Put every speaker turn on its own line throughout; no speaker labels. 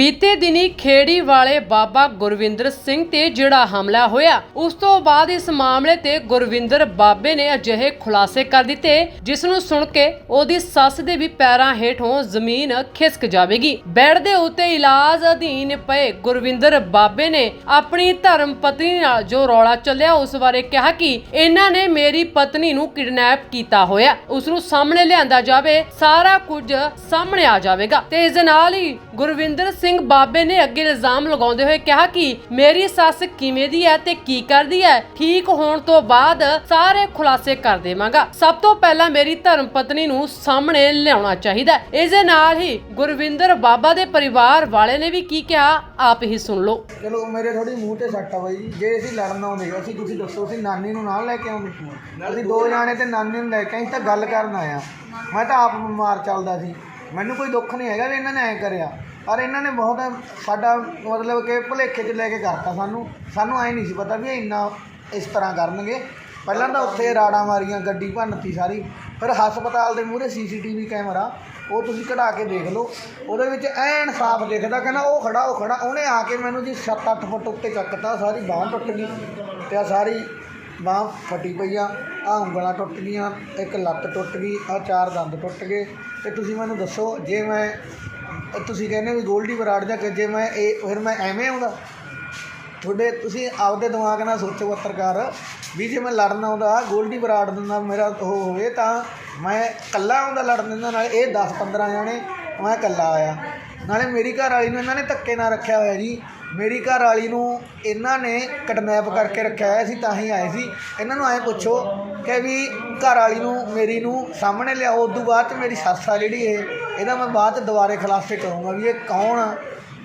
ਬੀਤੇ ਦਿਨੀ ਖੇੜੀ ਵਾਲੇ ਬਾਬਾ ਗੁਰਵਿੰਦਰ ਸਿੰਘ ਤੇ ਜਿਹੜਾ ਹਮਲਾ ਹੋਇਆ, ਉਸ ਤੋਂ ਬਾਅਦ ਇਸ ਮਾਮਲੇ ਤੇ ਗੁਰਵਿੰਦਰ ਬਾਬੇ ਨੇ ਅਜਿਹੇ ਖੁਲਾਸੇ ਕਰ ਦਿੱਤੇ, ਜਿਸ ਨੂੰ ਸੁਣ ਕੇ ਉਹਦੀ ਸੱਸ ਦੇ ਵੀ ਪੈਰਾਂ ਹੇਠੋਂ ਜ਼ਮੀਨ ਖਿਸਕ ਜਾਵੇਗੀ। ਬੈੱਡ ਦੇ ਉੱਤੇ ਇਲਾਜ ਅਧੀਨ ਪਏ ਗੁਰਵਿੰਦਰ ਬਾਬੇ ਨੇ ਆਪਣੀ ਧਰਮ ਪਤਨੀ ਨਾਲ ਜੋ ਰੌਲਾ ਚੱਲਿਆ, ਉਸ ਬਾਰੇ ਕਿਹਾ ਕਿ ਇਹਨਾਂ ਨੇ ਮੇਰੀ ਪਤਨੀ ਨੂੰ ਕਿਡਨੈਪ ਕੀਤਾ ਹੋਇਆ। ਉਸ ਨੂੰ ਸਾਹਮਣੇ ਲਿਆਂਦਾ ਜਾਵੇ, ਸਾਰਾ ਕੁਝ ਸਾਹਮਣੇ ਆ ਜਾਵੇਗਾ। ਤੇ ਇਸ ਨਾਲ ਹੀ ਗੁਰਵਿੰਦਰ ਸਿੰਘ ਬਾਬੇ ਨੇ ਅੱਗੇ ਇਲਜ਼ਾਮ ਲਗਾਉਂਦੇ ਹੋਏ ਕਿਹਾ ਕਿ ਮੇਰੀ ਸੱਸ ਕਿਵੇਂ ਦੀ ਹੈ ਤੇ ਕੀ ਕਰਦੀ ਹੈ ਠੀਕ ਹੋਣ ਤੋਂ ਬਾਅਦ ਸਾਰੇ ਖੁਲਾਸੇ ਕਰ ਦੇਵਾਂਗਾ। ਸਭ ਤੋਂ ਪਹਿਲਾਂ ਮੇਰੀ ਧਰਮ ਪਤਨੀ ਨੂੰ ਸਾਹਮਣੇ ਲਿਆਉਣਾ ਚਾਹੀਦਾ ਹੈ। ਇਸ ਦੇ ਨਾਲ ਹੀ ਗੁਰਵਿੰਦਰ ਬਾਬਾ ਦੇ ਪਰਿਵਾਰ ਵਾਲੇ ਨੇ ਵੀ ਕੀ ਕਿਹਾ ਆਪ ਹੀ ਸੁਣ ਲਓ।
ਚਲੋ ਮੇਰੇ ਥੋੜੀ ਮੂੰਹ ਤੇ ਸੱਟ ਆ ਬਾਈ। ਜੀ ਜੇ ਅਸੀਂ ਲੜਨ ਆਉਂਦੇ ਅਸੀਂ ਤੁਸੀਂ ਦੱਸੋ ਅਸੀਂ ਨਾਨੀ ਨੂੰ ਨਾਲ ਲੈ ਕੇ ਆਉਂਦੇ? ਅਸੀਂ ਦੋ ਜਾਣੇ ਤੇ ਨਾਨੀ ਨੂੰ ਲੈ ਕੇ ਆਏ ਅਸੀਂ ਤਾਂ ਗੱਲ ਕਰਨ ਆਇਆ ਮੈਂ ਤਾਂ ਆਪ ਬਿਮਾਰ ਚੱਲਦਾ ਸੀ। ਮੈਨੂੰ ਕੋਈ ਦੁੱਖ ਨਹੀਂ ਹੈਗਾ ਵੀ ਇਹਨਾਂ ਨੇ ਐ ਕਰਿਆ। ਪਰ ਇਹਨਾਂ ਨੇ ਬਹੁਤ ਸਾਡਾ ਮਤਲਬ ਕਿ ਭੁਲੇਖੇ 'ਚ ਲੈ ਕੇ ਕਰਤਾ ਸਾਨੂੰ। ਸਾਨੂੰ ਐ ਨਹੀਂ ਸੀ ਪਤਾ ਵੀ ਇਹ ਇੰਨਾ ਇਸ ਤਰ੍ਹਾਂ ਕਰਨਗੇ। ਪਹਿਲਾਂ ਤਾਂ ਉੱਥੇ ਰਾੜਾਂ ਮਾਰੀਆਂ, ਗੱਡੀ ਭੰਨਤੀ ਸਾਰੀ। ਫਿਰ ਹਸਪਤਾਲ ਦੇ ਮੂਹਰੇ ਸੀਸੀਟੀਵੀ ਕੈਮਰਾ, ਉਹ ਤੁਸੀਂ ਕਢਾ ਕੇ ਦੇਖ ਲਓ। ਉਹਦੇ ਵਿੱਚ ਐਨ ਸਾਫ਼ ਦਿਖਦਾ, ਕਹਿੰਦਾ ਉਹ ਖੜਾ ਉਹ ਖੜਾ। ਉਹਨੇ ਆ ਕੇ ਮੈਨੂੰ ਜੀ 7-8 ਫੁੱਟ ਉੱਤੇ ਚੱਕਤਾ, ਸਾਰੀ ਬਾਂਹ ਟੁੱਟ ਗਈ। ਤੇ ਆ ਸਾਰੀ ਬਾਂਹ ਫਟੀ ਪਈ ਆ ਆ ਉਂਗਲਾਂ ਟੁੱਟ ਗਈਆਂ, ਇੱਕ ਲੱਤ ਟੁੱਟ ਗਈ ਆ ਚਾਰ ਦੰਦ ਟੁੱਟ ਗਏ। ਤੇ ਤੁਸੀਂ ਮੈਨੂੰ ਦੱਸੋ, ਜੇ ਮੈਂ, ਤੁਸੀਂ ਕਹਿੰਦੇ ਵੀ ਗੋਲਡੀ ਬਰਾੜ ਜਾਂ ਜੇ ਮੈਂ ਇਹ, ਫਿਰ ਮੈਂ ਐਵੇਂ ਆਉਂਦਾ? ਤੁਹਾਡੇ, ਤੁਸੀਂ ਆਪਦੇ ਦਿਮਾਗ ਨਾਲ ਸੋਚੋ ਪੱਤਰਕਾਰ, ਵੀ ਜੇ ਮੈਂ ਲੜਨ ਆਉਂਦਾ, ਗੋਲਡੀ ਬਰਾੜ ਦੇ ਮੇਰਾ ਉਹ ਹੋਵੇ, ਤਾਂ ਮੈਂ ਇਕੱਲਾ ਆਉਂਦਾ ਲੜਨ ਦੇ ਨਾਲ, ਇਹ 10 15 ਜਣੇ, ਮੈਂ ਇਕੱਲਾ ਆਇਆ। ਨਾਲੇ ਮੇਰੀ ਘਰ ਵਾਲੀ ਨੂੰ ਇਹਨਾਂ ਨੇ ਧੱਕੇ ਨਾਲ ਰੱਖਿਆ ਹੋਇਆ ਜੀ। ਮੇਰੀ ਘਰ ਵਾਲੀ ਨੂੰ ਇਹਨਾਂ ਨੇ ਕਿਡਨੈਪ ਕਰਕੇ ਰੱਖਿਆ ਹੋਇਆ ਸੀ ਤਾਂ ਹੀ ਆਏ ਸੀ। ਇਹਨਾਂ ਨੂੰ ਐਂ ਪੁੱਛੋ ਕਿ ਵੀ ਘਰ ਵਾਲੀ ਨੂੰ ਮੇਰੀ ਨੂੰ ਸਾਹਮਣੇ ਲਿਆਓ ਉਦੋਂ ਬਾਅਦ 'ਚ ਮੇਰੀ ਸੱਸ ਆ ਜਿਹੜੀ ਇਹ ਇਹਦਾ ਮੈਂ ਬਾਅਦ ਦੁਬਾਰੇ ਖੁਲਾਸੇ ਕਰੂੰਗਾ ਵੀ ਇਹ ਕੌਣ ਆ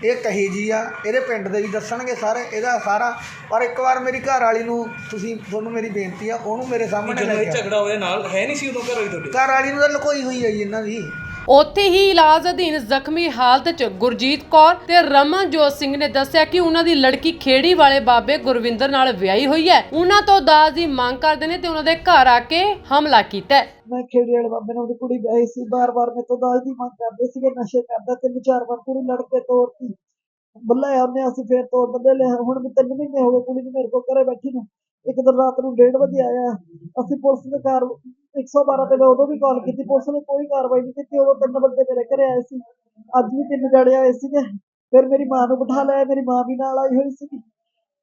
ਇਹ ਕਹੀ ਜੀ ਆ ਇਹਦੇ ਪਿੰਡ ਦੇ ਵੀ ਦੱਸਣਗੇ ਸਾਰੇ ਇਹਦਾ ਸਾਰਾ। ਪਰ ਇੱਕ ਵਾਰ ਮੇਰੀ ਘਰ ਵਾਲੀ ਨੂੰ ਤੁਸੀਂ ਤੁਹਾਨੂੰ ਮੇਰੀ ਬੇਨਤੀ ਆ ਉਹਨੂੰ ਮੇਰੇ ਸਾਹਮਣੇ
ਜਦੋਂ
ਲੈ
ਇਹ
ਕੇ ਆਓ।
ਝਗੜਾ ਹੋਇਆ ਨਾਲ ਹੈ ਨਹੀਂ ਸੀ ਉਦੋਂ ਘਰ ਵਾਲੀ ਤੁਹਾਡੇ?
ਘਰ ਵਾਲੀ ਨੂੰ ਤਾਂ ਲੁਕੋਈ ਹੋਈ ਹੈ ਜੀ ਇਹਨਾਂ ਦੀ।
ਉੱਥੇ ਹੀ ਇਲਾਜ ਅਧੀਨ ਜ਼ਖਮੀ ਹਾਲਤ 'ਚ ਗੁਰਜੀਤ ਕੌਰ ਤੇ ਰਮਨਜੋਤ ਸਿੰਘ ਨੇ ਦੱਸਿਆ ਕਿ ਉਹਨਾਂ ਦੀ ਲੜਕੀ ਖੇੜੀ ਵਾਲੇ ਬਾਬੇ ਗੁਰਵਿੰਦਰ ਨਾਲ ਵਿਆਹੀ ਹੋਈ ਹੈ। ਉਹਨਾਂ ਤੋਂ ਦਾਜ ਦੀ ਮੰਗ ਕਰਦੇ ਨੇ ਤੇ ਉਹਨਾਂ ਦੇ ਘਰ ਆ ਕੇ ਹਮਲਾ ਕੀਤਾ ਹੈ।
ਮੈਂ ਖੇੜੀ ਵਾਲੇ ਬਾਬੇ ਨਾਲ ਉਹਦੀ ਕੁੜੀ ਵਿਆਹੀ ਸੀ। ਬਾਰ-ਬਾਰ ਮੇਰੇ ਤੋਂ ਦਾਜ ਦੀ ਮੰਗ ਕਰਦੇ ਸੀਗੇ, ਨਸ਼ੇ ਕਰਦਾ ਤਿੰਨ ਚਾਰ ਵਾਰ ਕੁੜੀ ਲੜ ਕੇ ਤੋਰਤੀ। ਬੱਲੇ ਉਹਨੇ ਅਸੀਂ ਫੇਰ ਤੋਰ ਬੱਲੇ ਲੈ ਹੁਣ ਵੀ ਤਿੰਨ ਮਹੀਨੇ ਹੋ ਗਏ ਕੁੜੀ ਨੂੰ ਮੇਰੇ ਕੋਲ ਘਰੇ ਬੈਠੀ ਨੂੰ। ਇੱਕ ਦਿਨ ਰਾਤ ਨੂੰ 1:30 ਵਜੇ ਆਇਆ। ਅਸੀਂ ਪੁਲਿਸ ਦੇ ਕਾਰ 112 ਤੇ ਮੈਂ ਉਦੋਂ ਵੀ ਕਾਲ ਕੀਤੀ, ਪੁਲਿਸ ਨੇ ਕੋਈ ਕਾਰਵਾਈ ਨਹੀਂ ਕੀਤੀ, ਉਦੋਂ ਤਿੰਨ ਬੰਦੇ ਮੇਰੇ ਘਰੇ ਆਏ ਸੀ। ਅੱਜ ਵੀ ਤਿੰਨ ਜਣੇ ਆਏ ਸੀਗੇ। ਫਿਰ ਮੇਰੀ ਮਾਂ ਨੂੰ ਬਿਠਾ ਲਿਆ, ਮੇਰੀ ਮਾਂ ਵੀ ਨਾਲ ਆਈ ਹੋਈ ਸੀਗੀ।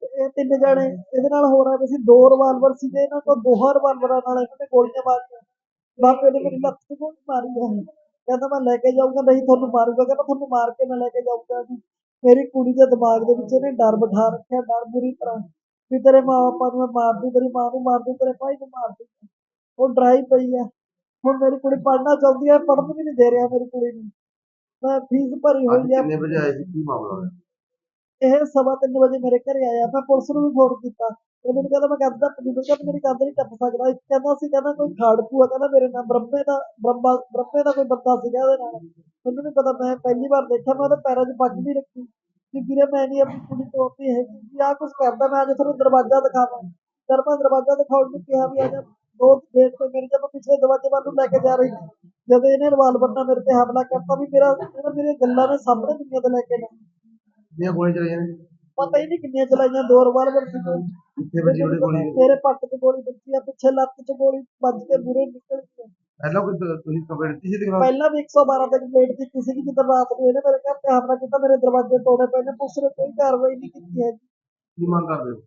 ਇਹ ਤਿੰਨ ਜਣੇ, ਇਹਦੇ ਨਾਲ ਹੋ ਰਿਹਾ ਸੀ, ਦੋ ਰਿਵਾਲਵਰ ਸੀਗੇ, ਇਹਨਾਂ ਤੋਂ ਦੋਹਾਂ ਰਿਵਾਲਵਰਾਂ ਨਾਲ ਇਹਨਾਂ ਨੇ ਗੋਲੀਆਂ ਮਾਰੀਆਂ। ਬਾਪੇ ਨੇ ਮੇਰੀ ਲੱਤ ਤੇ ਗੋਲੀ ਮਾਰੀ ਹੈ ਕਹਿੰਦਾ ਮੈਂ ਲੈ ਕੇ ਜਾਊਂਗਾ, ਨਹੀਂ ਤੁਹਾਨੂੰ ਮਾਰੂਗਾ। ਕਹਿੰਦਾ ਤੁਹਾਨੂੰ ਮਾਰ ਕੇ ਮੈਂ ਲੈ ਕੇ ਜਾਊਂਗਾ ਮੇਰੀ ਕੁੜੀ ਦੇ ਦਿਮਾਗ ਦੇ ਵਿੱਚ ਇਹਨੇ ਡਰ ਬਿਠਾ ਰੱਖਿਆ, ਡਰ ਬੁਰੀ ਤਰ੍ਹਾਂ। ਵੀ ਤੇਰੇ ਮਾਂ ਬਾਪਾ ਨੂੰ ਮੈਂ ਮਾਰ ਦੂੰ, ਤੇਰੀ ਮਾਂ ਨੂੰ ਮਾਰ ਦੂੰ, ਤੇਰੇ ਭਾਈ ਨੂੰ ਮਾਰ ਦੂੰ। ਉਹ ਡਰਾਈ ਪਈ ਹੈ ਹੁਣ ਮੇਰੀ ਕੁੜੀ ਪੜ੍ਹਨਾ ਚਾਹੁੰਦੀ ਹੈ ਪੜ੍ਹਨ ਵੀ ਨਹੀਂ ਦੇ ਰਿਹਾ ਮੇਰੀ ਕੁੜੀ ਨੂੰ। ਮੈਂ ਫੀਸ ਭਰੀ ਹੋਈ ਹੈ
ਕਿੰਨੇ ਵਜੇ ਆਏ ਸੀ? ਕੀ ਮਾਮਲਾ ਹੋਇਆ?
ਇਹ ਸਵਾ ਤਿੰਨ ਵਜੇ ਮੇਰੇ ਘਰੇ ਆਇਆ। ਮੈਂ ਪੁਲਿਸ ਨੂੰ ਵੀ ਫੋਨ ਕੀਤਾ। ਇਹ ਮੈਨੂੰ ਕਹਿੰਦਾ ਮੈਂ ਕੰਧ ਦਾ ਪਨੀ ਨੂੰ। ਕਹਿੰਦਾ ਮੇਰੀ ਕੰਧ ਨਹੀਂ ਟੱਪ ਸਕਦਾ। ਇੱਕ ਕਹਿੰਦਾ ਸੀ ਕਹਿੰਦਾ ਕੋਈ ਖਾੜਕੂ ਆ ਕਹਿੰਦਾ ਮੇਰੇ ਨਾਲ ਬ੍ਰਹਮੇ ਦਾ ਬ੍ਰਹਮਾ ਬ੍ਰਹਮੇ ਦਾ ਕੋਈ ਬੰਦਾ ਸੀਗਾ ਉਹਦੇ ਨਾਲ। ਮੈਨੂੰ ਨਹੀਂ ਪਤਾ ਮੈਂ ਪਹਿਲੀ ਵਾਰ ਦੇਖਿਆ ਮੈਂ ਉਹਦੇ ਪੈਰਾਂ 'ਚ ਪੱਗ ਵੀ ਰੱਖੀ। ਵੀ ਵੀਰੇ ਮੈਂ ਨਹੀਂ ਆਪਣੀ ਕੁੜੀ ਤੋੜਦੀ ਹੈਗੀ। ਵੀ ਆਹ ਕੁਝ ਕਰਦਾ ਮੈਂ ਅੱਜ ਤੁਹਾਨੂੰ ਦਰਵਾਜ਼ਾ ਦਿਖਾਵਾਂ। ਜਦ ਮੈਂ ਦਰਵਾਜ਼ਾ ਦਿਖਾਉਣ ਨੂੰ ਕਿਹਾ ਵੀ ਆ ਜਾ। ਦੋ ਗੇਟ ਤੇ ਮੇਰੇ ਜਦੋਂ ਪਿਛਲੇ ਦਰਵਾਜ਼ੇ ਵੱਲ ਨੂੰ ਲੈ ਕੇ ਜਾ ਰਹੀ ਸੀ ਜਦੋਂ ਇਹਨੇ ਰਿਵਾਲਵਰ ਨਾਲ ਮੇਰੇ ਤੇ ਹਮਲਾ ਕਰਤਾ ਵੀ ਮੇਰਾ ਇਹਨੇ ਮੇਰੀਆਂ ਗੱਲਾਂ ਨੇ ਸਾਹਮਣੇ ਦੁਨੀਆ ਤੇ ਲੈ ਕੇ ਨਾ
ਦੀਆਂ ਗੋਲੀਆਂ ਚਲਾਈਆਂ ਨੇ?
ਪਤਾ ਹੀ ਨਹੀਂ ਕਿੰਨੀਆਂ ਚਲਾਈਆਂ ਦੋ ਰਿਵਾਲਵਰ ਸੀ।
ਕਿੱਥੇ ਵੱਜੀ ਉਹਦੇ ਗੋਲੀ?
ਮੇਰੇ ਪੱਟ ਤੇ ਗੋਲੀ ਵੱਜੀ ਆ ਪਿੱਛੇ ਲੱਤ 'ਚ ਗੋਲੀ ਵੱਜ ਕੇ ਮੂਰੇ ਨਿਕਲ ਆ।
ਪਹਿਲਾਂ ਕੋਈ ਤੁਸੀਂ ਕੰਪਲੇਂਟ ਦਿੱਤੀ ਸੀ ਖਿਲਾਫ਼
ਪਹਿਲਾਂ ਵੀ 112 ਤੇ ਕੰਪਲੇਂਟ ਕੀਤੀ ਸੀ ਜਦੋਂ ਰਾਤ ਨੂੰ ਇਹਨੇ ਮੇਰੇ ਘਰ ਤੇ ਹਮਲਾ ਕੀਤਾ ਮੇਰੇ ਦਰਵਾਜ਼ੇ ਤੋੜੇ ਪਏ ਨੇ ਪੁਲਿਸ ਨੇ ਕੋਈ ਕਾਰਵਾਈ ਨਹੀਂ ਕੀਤੀ ਹੈ
ਕੀ ਮੰਗ ਕਰਦੇ ਹੋ?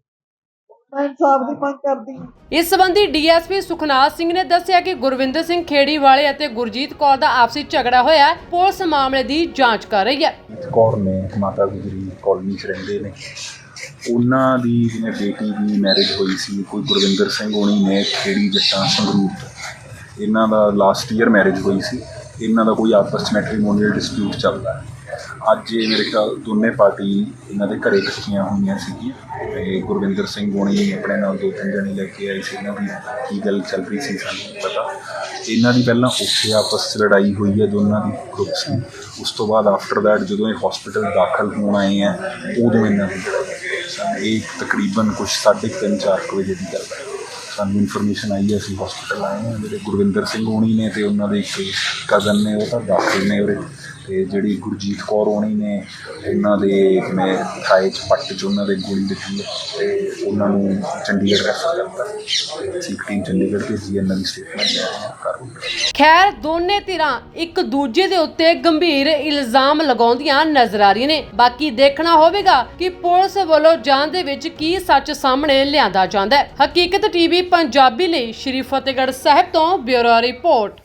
ਮੈਂ ਇਨਸਾਫ ਦੀ ਮੰਗ ਕਰਦੀ ਹਾਂ।
ਇਸ ਸੰਬੰਧੀ ਡੀਐਸਪੀ ਸੁਖਨਾਥ ਸਿੰਘ ਨੇ ਦੱਸਿਆ ਕਿ ਗੁਰਵਿੰਦਰ ਸਿੰਘ ਖੇੜੀ ਵਾਲੇ ਅਤੇ ਗੁਰਜੀਤ ਕੌਰ ਦਾ ਆਪਸੀ ਝਗੜਾ ਹੋਇਆ ਹੈ। ਪੁਲਿਸ ਮਾਮਲੇ ਦੀ ਜਾਂਚ ਕਰ ਰਹੀ ਹੈ।
ਕੌਰ ਨੇ ਮਾਤਾ ਗੁਜਰੀ ਕਾਲੋਨੀ 'ਚ ਰਹਿੰਦੇ ਨੇ। ਉਹਨਾਂ ਦੀ ਜਿਵੇਂ ਬੇਟੀ ਦੀ ਮੈਰਿਜ ਹੋਈ ਸੀ ਕੋਈ ਗੁਰਵਿੰਦਰ ਸਿੰਘ ਹੋਣੀ ਨੇ ਖੇੜੀ ਜੱਟਾਂ ਸੰਗਰੂਰ ਤੋਂ। ਇਹਨਾਂ ਦਾ ਲਾਸਟ ਈਅਰ ਮੈਰਿਜ ਹੋਈ ਸੀ। ਇਹਨਾਂ ਦਾ ਕੋਈ ਆਪਸ 'ਚ ਮੈਟਰੀਮੋਨੀਅਲ ਡਿਸਪਿਊਟ ਚੱਲਦਾ ਹੈ। ਅੱਜ ਇਹ ਮੇਰੇ ਖਿਆਲ ਦੋਨੇ ਪਾਰਟੀ ਇਹਨਾਂ ਦੇ ਘਰੇ ਇਕੱਠੀਆਂ ਹੋਈਆਂ ਸੀਗੀਆਂ ਤੇ ਗੁਰਵਿੰਦਰ ਸਿੰਘ ਹੋਣੀ ਆਪਣੇ ਨਾਲ ਦੋ ਤਿੰਨ ਜਣੇ ਲੈ ਕੇ ਆਏ ਸੀ ਇਹਨਾਂ ਦੀ ਕੀ ਗੱਲ ਚੱਲ ਰਹੀ ਸੀ ਸਾਨੂੰ ਨਹੀਂ ਪਤਾ। ਇਹਨਾਂ ਦੀ ਪਹਿਲਾਂ ਉੱਥੇ ਆਪਸ 'ਚ ਲੜਾਈ ਹੋਈ ਹੈ ਦੋਨਾਂ ਦੀ ਗਰੁੱਪਸ ਸੀ ਉਸ ਤੋਂ ਬਾਅਦ ਆਫਟਰ ਦੈਟ ਜਦੋਂ ਇਹ ਹਸਪੀਟਲ ਦਾਖਲ ਹੋਣ ਆਏ ਆ ਉਦੋਂ ਇਹਨਾਂ ਦੀ ਲੜਾਈ ਹੋਈ। ਸਾਨੂੰ ਇਹ ਤਕਰੀਬਨ ਕੁਝ 3:30 4 ਵਜੇ ਦੀ ਗੱਲ ਹੈ। ਸਾਨੂੰ ਇਨਫੋਰਮੇਸ਼ਨ ਆਈ ਹੈ, ਅਸੀਂ ਹਸਪੀਟਲ ਆਏ ਹਾਂ। ਜਿਹੜੇ ਗੁਰਵਿੰਦਰ ਸਿੰਘ ਹੋਣੀ ਨੇ ਤੇ ਉਹਨਾਂ ਦੇ ਇੱਕ ਕਜ਼ਨ ਨੇ, ਉਹ ਤਾਂ ਦਾਖਲ ਨੇ ਉਰੇ। ਤੇ ਜਿਹੜੀ ਗੁਰਜੀਤ ਕੌਰ ਹੋਣੀ ਨੇ ਉਹਨਾਂ ਦੇ ਜਿਵੇਂ ਥਾਏ 'ਚ ਪੱਟ 'ਚ ਉਹਨਾਂ ਦੇ ਗੋਲੀ ਲੱਗੀ ਤੇ ਉਹਨਾਂ ਨੂੰ ਚੰਡੀਗੜ੍ਹ ਰੈਫਰ ਕਰਤਾ। ਸਿੱਖ ਟੀਮ ਚੰਡੀਗੜ੍ਹ ਭੇਜੀ ਇਹਨਾਂ ਸਟੇਟਮੈਂਟ ਲੈ
ਖੈਰ, ਦੋਨੇ ਧਿਰਾਂ ਇੱਕ ਦੂਜੇ ਦੇ ਉੱਤੇ ਗੰਭੀਰ ਇਲਜ਼ਾਮ ਲਗਾਉਂਦੀਆਂ ਨਜ਼ਰ ਆ ਰਹੀਆਂ ਨੇ। ਬਾਕੀ ਦੇਖਣਾ ਹੋਵੇਗਾ ਕਿ ਪੁਲਿਸ ਵੱਲੋਂ ਜਾਂਚ ਦੇ ਵਿੱਚ ਕੀ ਸੱਚ ਸਾਹਮਣੇ ਲਿਆਂਦਾ ਜਾਂਦਾ ਹੈ। ਹਕੀਕਤ ਟੀਵੀ ਪੰਜਾਬੀ ਲਈ ਸ਼੍ਰੀ ਫਤਿਹਗੜ੍ਹ ਸਾਹਿਬ ਤੋਂ ਬਿਊਰੋ ਰਿਪੋਰਟ।